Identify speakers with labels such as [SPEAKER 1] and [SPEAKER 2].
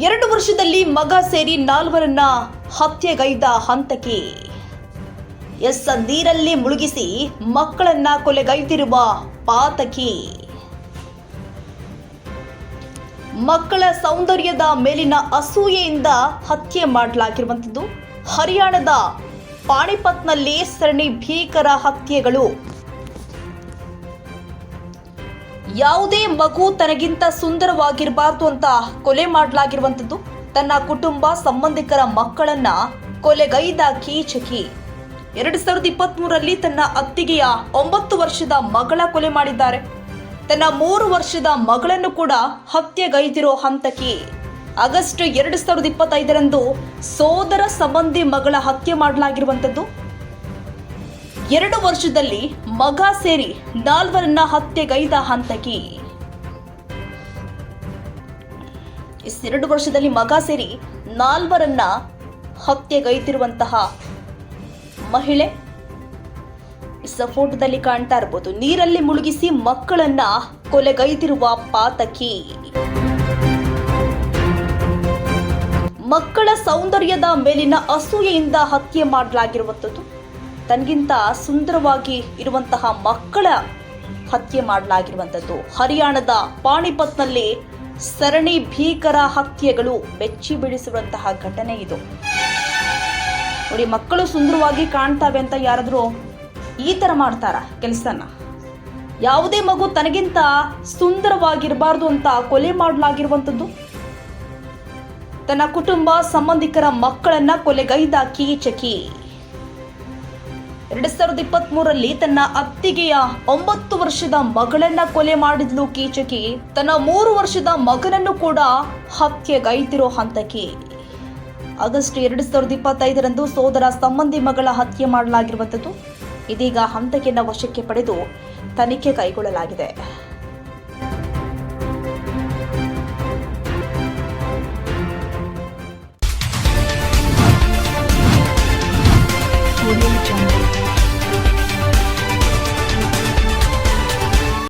[SPEAKER 1] ಎರಡು ವರ್ಷದಲ್ಲಿ ಮಗ ಸೇರಿ ನಾಲ್ವರನ್ನ ಹತ್ಯೆಗೈದ ಹಂತಕಿ ಎಸ್ ನೀರಲ್ಲಿ ಮುಳುಗಿಸಿ ಮಕ್ಕಳನ್ನ ಕೊಲೆಗೈದಿರುವ ಪಾತಕಿ. ಮಕ್ಕಳ ಸೌಂದರ್ಯದ ಮೇಲಿನ ಅಸೂಯೆಯಿಂದ ಹತ್ಯೆ ಮಾಡಲಾಗಿರುವಂಥದ್ದು. ಹರಿಯಾಣದ ಪಾಣಿಪತ್ನಲ್ಲಿ ಸರಣಿ ಭೀಕರ ಹತ್ಯೆಗಳು ಯಾವುದೇ ಮಗು ತನಗಿಂತ ಸುಂದರವಾಗಿರಬಾರ್ದು ಅಂತ ಕೊಲೆ ಮಾಡಲಾಗಿರುವಂಥದ್ದು ತನ್ನ ಕುಟುಂಬ ಸಂಬಂಧಿಕರ ಮಕ್ಕಳನ್ನ ಕೊಲೆಗೈದ ಕೀಚಕಿ ಎರಡು ಸಾವಿರದ ಇಪ್ಪತ್ತ್ ಮೂರರಲ್ಲಿ ತನ್ನ ಅತ್ತಿಗೆಯ ಒಂಬತ್ತು ವರ್ಷದ ಮಗಳ ಕೊಲೆ ಮಾಡಿದ್ದಾರೆ. ತನ್ನ ಮೂರು ವರ್ಷದ ಮಗಳನ್ನು ಕೂಡ ಹತ್ಯೆಗೈದಿರೋ ಹಂತಕಿ ಆಗಸ್ಟ್ ಎರಡು ಸಾವಿರದ ಇಪ್ಪತ್ತೈದರಂದು ಸೋದರ ಸಂಬಂಧಿ ಮಗಳ ಹತ್ಯೆ ಮಾಡಲಾಗಿರುವಂಥದ್ದು. ಎರಡು ವರ್ಷದಲ್ಲಿ ಮಗ ಸೇರಿ ನಾಲ್ವರನ್ನ ಹತ್ಯೆಗೈದ ಹಂತಕಿ. ಎರಡು ವರ್ಷದಲ್ಲಿ ಮಗ ಸೇರಿ ನಾಲ್ವರನ್ನ ಹತ್ಯೆಗೈದಿರುವಂತಹ ಮಹಿಳೆ ಫೋಟೋದಲ್ಲಿ ಕಾಣ್ತಾ ಇರ್ಬೋದು. ನೀರಲ್ಲಿ ಮುಳುಗಿಸಿ ಮಕ್ಕಳನ್ನ ಕೊಲೆಗೈದಿರುವ ಪಾತಕಿ. ಮಕ್ಕಳ ಸೌಂದರ್ಯದ ಮೇಲಿನ ಅಸೂಯೆಯಿಂದ ಹತ್ಯೆ ಮಾಡಲಾಗಿರುವಂಥದ್ದು. ತನಗಿಂತ ಸುಂದರವಾಗಿ ಇರುವಂತಹ ಮಕ್ಕಳ ಹತ್ಯೆ ಮಾಡಲಾಗಿರುವಂಥದ್ದು. ಹರಿಯಾಣದ ಪಾಣಿಪತ್ನಲ್ಲಿ ಸರಣಿ ಭೀಕರ ಹತ್ಯೆಗಳು ಬೆಚ್ಚಿ ಬೀಳಿಸಿರುವಂತಹ ಘಟನೆ ಇದು. ನೋಡಿ, ಮಕ್ಕಳು ಸುಂದರವಾಗಿ ಕಾಣ್ತಾವೆ ಅಂತ ಯಾರಾದರೂ ಈ ಥರ ಮಾಡ್ತಾರ ಕೆಲಸನ? ಯಾವುದೇ ಮಗು ತನಗಿಂತ ಸುಂದರವಾಗಿರಬಾರ್ದು ಅಂತ ಕೊಲೆ ಮಾಡಲಾಗಿರುವಂಥದ್ದು? ತನ್ನ ಕುಟುಂಬ ಸಂಬಂಧಿಕರ ಮಕ್ಕಳನ್ನ ಕೊಲೆಗೈದ ಕೀಚಕಿ ಎರಡ್ ಸಾವಿರದ ಇಪ್ಪತ್ತ್ ಮೂರರಲ್ಲಿ ತನ್ನ ಅತ್ತಿಗೆಯ ಒಂಬತ್ತು ವರ್ಷದ ಮಗಳನ್ನ ಕೊಲೆ ಮಾಡಿದ್ಲು ಕೀಚಕಿ. ತನ್ನ ಮೂರು ವರ್ಷದ ಮಗನನ್ನು ಕೂಡ ಹತ್ಯೆಗೈದಿರೋ ಹಂತಕಿ ಆಗಸ್ಟ್ ಎರಡ್ ಸಾವಿರದ ಇಪ್ಪತ್ತೈದರಂದು ಸೋದರ ಸಂಬಂಧಿ ಮಗಳ ಹತ್ಯೆ ಮಾಡಲಾಗಿರುವಂಥದ್ದು. ಇದೀಗ ಹಂತಕಿಯನ್ನ ವಶಕ್ಕೆ ಪಡೆದು ತನಿಖೆ ಕೈಗೊಳ್ಳಲಾಗಿದೆ.